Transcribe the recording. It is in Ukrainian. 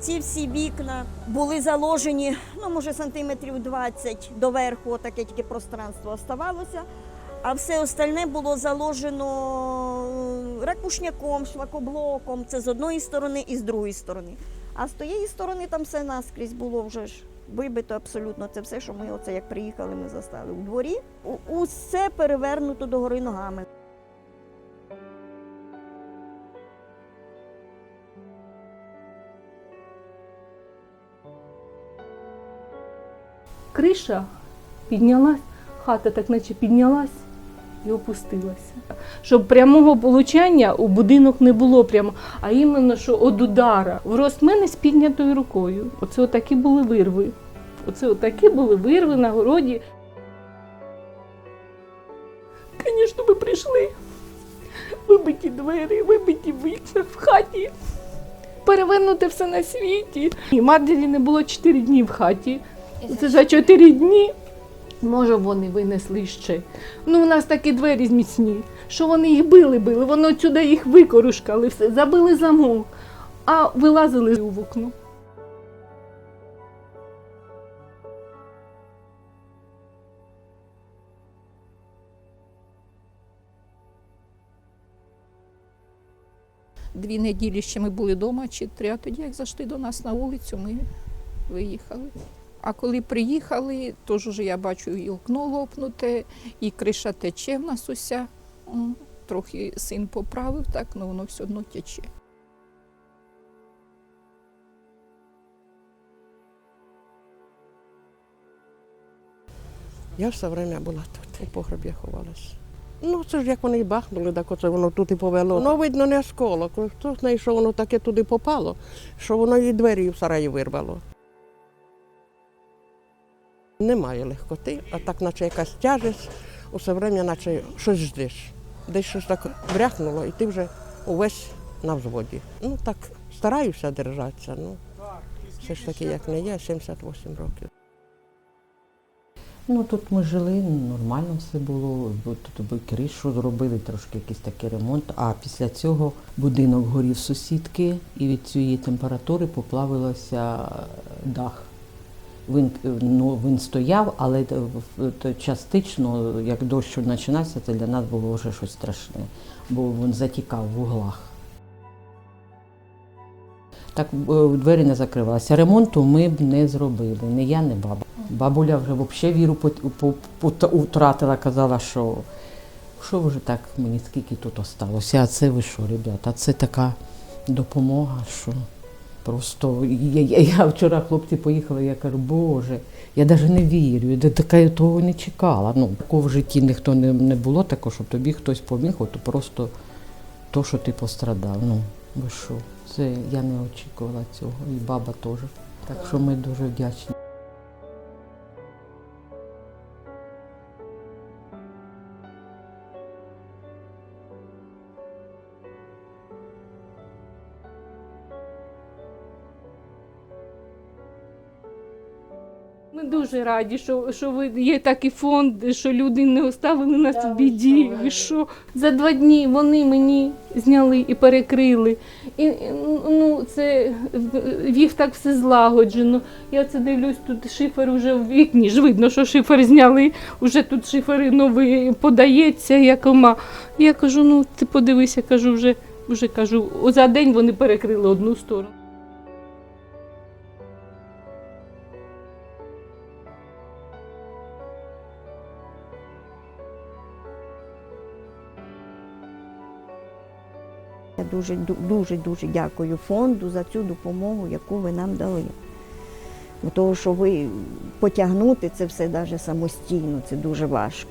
Ці всі вікна були заложені, ну може сантиметрів 20 доверху, таке тільки пространство оставалося. А все остальне було заложено ракушняком, шлакоблоком. Це з одної сторони і з другої сторони. А з тієї сторони там все наскрізь було вже ж вибито абсолютно. Це все, що ми оце як приїхали, ми застали у дворі. Усе перевернуто догори ногами. Криша піднялась, хата так наче піднялась і опустилася. Щоб прямого получання у будинок не було прямо, а іменно що від удара. Врост мене з піднятою рукою. Оце отакі були вирви. Оце отакі були вирви на городі. Звісно, ми прийшли. Вибиті двері, вибиті вікна в хаті. Перевернути все на світі. І матері не було 4 дні в хаті. Це за 4 дні. Може, вони винесли ще. Ну, у нас такі двері міцні, що вони їх били, били, вони сюди їх викорушкали, все, забили замок, а вилазили у вікно. Дві неділі ще ми були вдома, чи три, а тоді, як зайшли до нас на вулицю, ми виїхали. А коли приїхали, теж уже я бачу і окно лопнуте, і криша тече в нас уся. Трохи син поправив, так, але воно все одно тече. Я все время була тут, у погребі ховалась. Ну, це ж як вони і бахнули, так оце воно тут і повело. Воно, видно, не осколок. Хто знає, що воно таке туди попало, що воно і двері в сараї вирвало. Немає легкоти, а так, наче якась тяжесть, усе время, наче щось ждеш. Десь щось так бряхнуло, і ти вже увесь на взводі. Ну так, стараюся держатися. Ну, все ж таки, як не я, 78 років. Ну тут ми жили, нормально все було. Тут би кришу зробили, трошки якийсь такий ремонт. А після цього будинок горів сусідки, і від цієї температури поплавилося дах. Він, е, ну, він стояв, але т- в- т- частично, як дощ починався, це для нас було вже щось страшне, бо він затікав в углах. Так е, двері не закривалися. Ремонту ми б не зробили, не я, не баба. Бабуля вже взагалі віру втратила, казала, що що вже так мені скільки тут осталося. А це ви що, ребята, це така допомога, що просто я, я, я вчора хлопці поїхали, я кажу, Боже, я навіть не вірю, я така того не чекала. Ну, такого в житті ніхто не, не було такого, щоб тобі хтось поміг, от просто то, що ти пострадав. Ну, ви що? Це я не очікувала цього, і баба теж. Так що ми дуже вдячні. Ми дуже раді, що, що ви є такий фонд, що люди не оставили нас в біді. Ви що? За два дні вони мені зняли і перекрили. І, ну, це в- їх так все злагоджено. Я це дивлюсь, тут шифер вже в вікні. Ж видно, що шифер зняли. Уже тут шифер новий подається якома. Я кажу, ну ти подивися, кажу, вже, вже кажу, за день вони перекрили одну сторону. Я дуже дуже дуже дякую фонду за цю допомогу, яку ви нам дали. Бо Того, що ви потягнути це все навіть самостійно, це дуже важко.